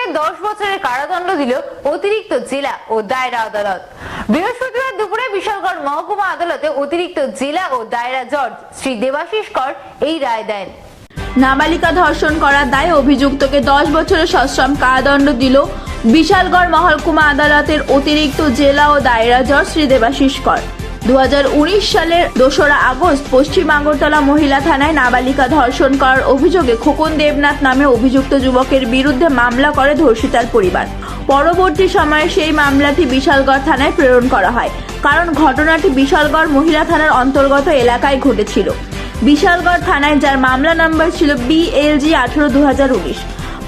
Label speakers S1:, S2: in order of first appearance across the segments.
S1: অভিযুক্তকে দশ বছরের কারাদণ্ড দিল অতিরিক্ত জেলা ও দায়রা আদালত। বৃহস্পতিবার দুপুরে বিশালগড় মহকুমা আদালতে অতিরিক্ত জেলা ও দায়রা জজ শ্রী দেবাশিস কর এই রায় দেন।
S2: নাবালিকা ধর্ষণ করার দায়ে অভিযুক্তকে দশ বছরের সশ্রম কারাদণ্ড দিল বিশালগড় মহকুমা আদালতের অতিরিক্ত জেলা ও দায়রা জজ শ্রী দেবাশিস কর। দুহাজার উনিশ সালের দোসরা আগস্ট পশ্চিম আগরতলা মহিলা থানায় নাবালিকা ধর্ষণ করার অভিযোগে খোকন দেবনাথ নামে অভিযুক্ত যুবকের বিরুদ্ধে মামলা করে ধর্ষিতার পরিবার। পরবর্তী সময়ে সেই মামলাটি বিশালগড় থানায় প্রেরণ করা হয়, কারণ ঘটনাটি বিশালগড় মহিলা থানার অন্তর্গত এলাকায় ঘটেছিল। বিশালগড় থানায় যার মামলা নম্বর ছিল বিএলজি আঠারো দু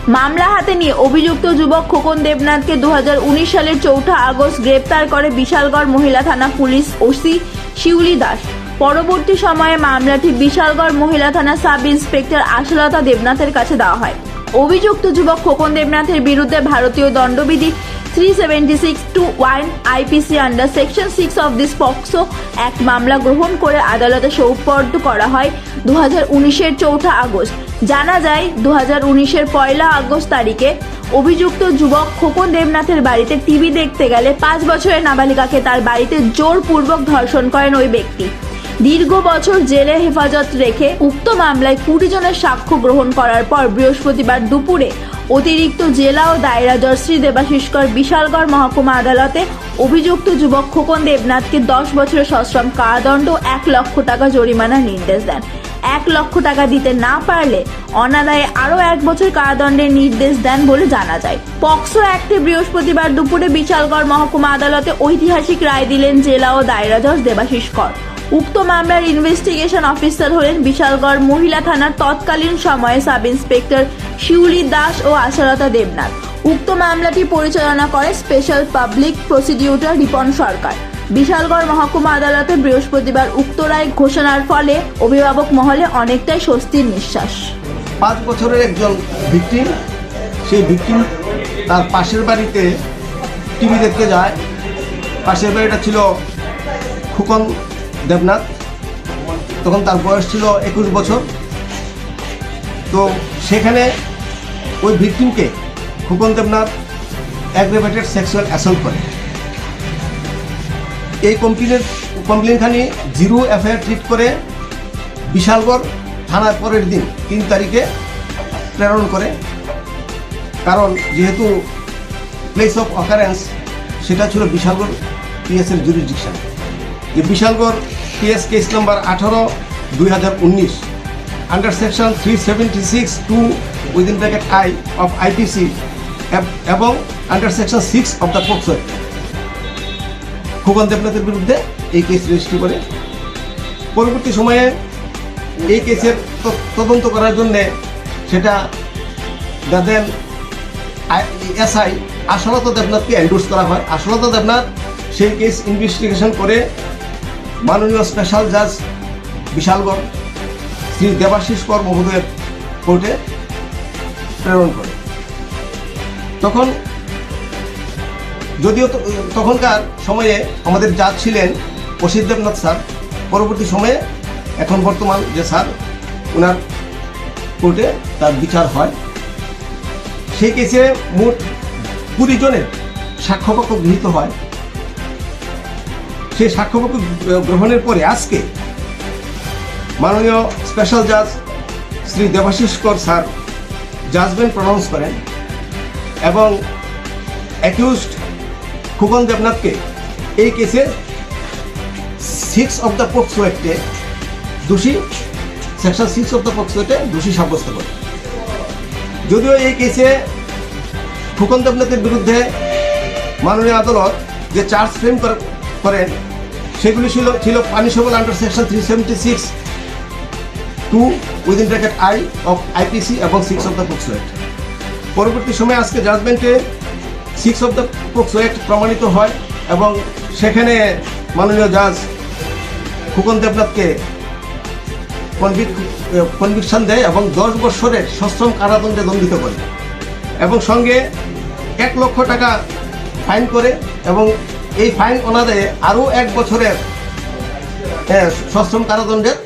S2: মামলা হাতে নিয়ে অভিযুক্ত যুবক খোকন দেবনাথকে দুহাজার উনিশ সালের চৌঠা আগস্ট গ্রেপ্তার করে বিশালগড় মহিলা থানা পুলিশ ওসি শিউলি দাস। পরবর্তী সময়ে মামলাটি বিশালগড় মহিলা থানা সাব ইন্সপেক্টর আশালতা দেবনাথের কাছে দেওয়া হয়। অভিযুক্ত যুবক খোকন দেবনাথের বিরুদ্ধে ভারতীয় দণ্ডবিধি three seventy six two one IPC under section six of this POCSO এক মামলা গ্রহণ করে আদালতে সৌপর্দ করা হয় দু হাজার উনিশের চৌঠা আগস্ট। জানা যায় দু হাজার উনিশের পয়লা আগস্ট তারিখে অভিযুক্ত যুবক খোকন দেবনাথের বাড়িতে টিভি দেখতে গেলে পাঁচ বছরের নাবালিকাকে তার বাড়িতে জোরপূর্বক ধর্ষণ করেন ওই ব্যক্তি। দীর্ঘ বছর জেলে হেফাজত রেখে উক্ত মামলায় কুড়ি জনের সাক্ষ্য গ্রহণ করার পর বৃহস্পতিবার দুপুরে অতিরিক্ত জেলা ও দায়রা জজ শ্রী দেবাশিসকর বিশালগড় মহকুমা আদালতে অভিযুক্ত যুবক খোকন দেবনাথকে দশ বছরের সশ্রম কারাদণ্ড এক লক্ষ টাকা জরিমানার নির্দেশ দেন। এক লক্ষ টাকা দিতে না পারলে অনাদায়ে আরও এক বছর কারাদণ্ডের নির্দেশ দেন বলে জানা যায়। পক্সো অ্যাক্টে বৃহস্পতিবার দুপুরে বিশালগড় মহকুমা আদালতে ঐতিহাসিক রায় দিলেন জেলা ও দায়রা জজ দেবাশিস কর। উক্ত মামলার ইনভেস্টিগেশন অফিসার হলেন বিশালগড় মহিলা থানার তৎকালীন সময়ে সাব ইন্সপেক্টর শিউলি দাস ও আশালতা দেবনাথ। উক্ত মামলাটি পরিচালনা করে special public prosecutor Ripon Sarkar. Bishalgarh মহকুমা আদালতে বৃহস্পতিবার উক্ত রায় ঘোষণার ফলে অভিভাবক মহলে অনেকটাই স্বস্তির নিঃশ্বাস।
S3: পাঁচ বছরের একজন ভিকটিম, সেই ভিকটিম তার পাশের বাড়িতে টিভি দেখতে যায়। পাশের বাড়িটা ছিল খুকন দেবনাথ। তখন তার বয়স ছিল একুশ বছর। তো সেখানে ওই ভিকটিমকে Khukan Debnath aggravated sexual assault করে। এই কমপ্লেনের কমপ্লেনখানি জিরো এফআইআর ট্রিট করে বিশালগড় থানার পরের দিন, তিন তারিখে প্রেরণ করে। কারণ যেহেতু প্লেস অফ অকারেন্স সেটা ছিল বিশালগড় পিএসের জুরিসডিকশন যে বিশালগড় পিএস কেস নাম্বার আঠারো দুই হাজার উনিশ under section three seventy six two within bracket I of IPC এবং under section six of the POCSO Khokan দেবনাথের বিরুদ্ধে এই কেস রেজিস্ট্রি করে। পরবর্তী সময়ে এই কেসের তদন্ত করার জন্যে সেটা দাদেন এসআই আশালতা দেবনাথকে এন্ডোর্স করা হয়। আশালতা দেবনাথ সেই কেস ইনভেস্টিগেশন করে মাননীয় স্পেশাল জাজ বিশালগড় শ্রী দেবাশিস কর মহোদয়ের কোর্টে প্রেরণ করে। তখন যদিও তখনকার সময়ে আমাদের জাজ ছিলেন অসিত দেবনাথ স্যার, পরবর্তী সময়ে এখন বর্তমান যে স্যার ওনার কোর্টে তার বিচার হয়। সেই কেসে মোট কুড়ি জনের সাক্ষ্যপক্ষ গৃহীত হয়। সেই সাক্ষ্যপক্ষ গ্রহণের পরে আজকে মাননীয় স্পেশাল জাজ শ্রী দেবাশিস কর স্যার জাজমেন্ট প্রনাউন্স করেন এবং অ্যাকিউজড খুকন দেবনাথকে এই কেসের সিক্স অফ দ্য পক্সো অ্যাক্টে দোষী section six of the POCSO অ্যাক্টে দোষী সাব্যস্ত করে। যদিও এই কেসে ফুকন দেবনাথের বিরুদ্ধে মাননীয় আদালত যে চার্জ ফ্রেম করেন, সেগুলি ছিল ছিল punishable under section three seventy six two within bracket I of IPC এবং six of the POCSO act পরবর্তী সময়ে আজকে জাজমেন্টে six of the POCSO act প্রমাণিত হয় এবং সেখানে মাননীয় জাজ ফুকন দেবনাথকে কনভিকশন দেয় এবং দশ বছরের সশ্রম কারাদণ্ডে দণ্ডিত করে এবং সঙ্গে এক লক্ষ টাকা ফাইন করে এবং এই ফাইন অনাদায়ে আরও এক বছরের এ, সশ্রম কারাদণ্ডের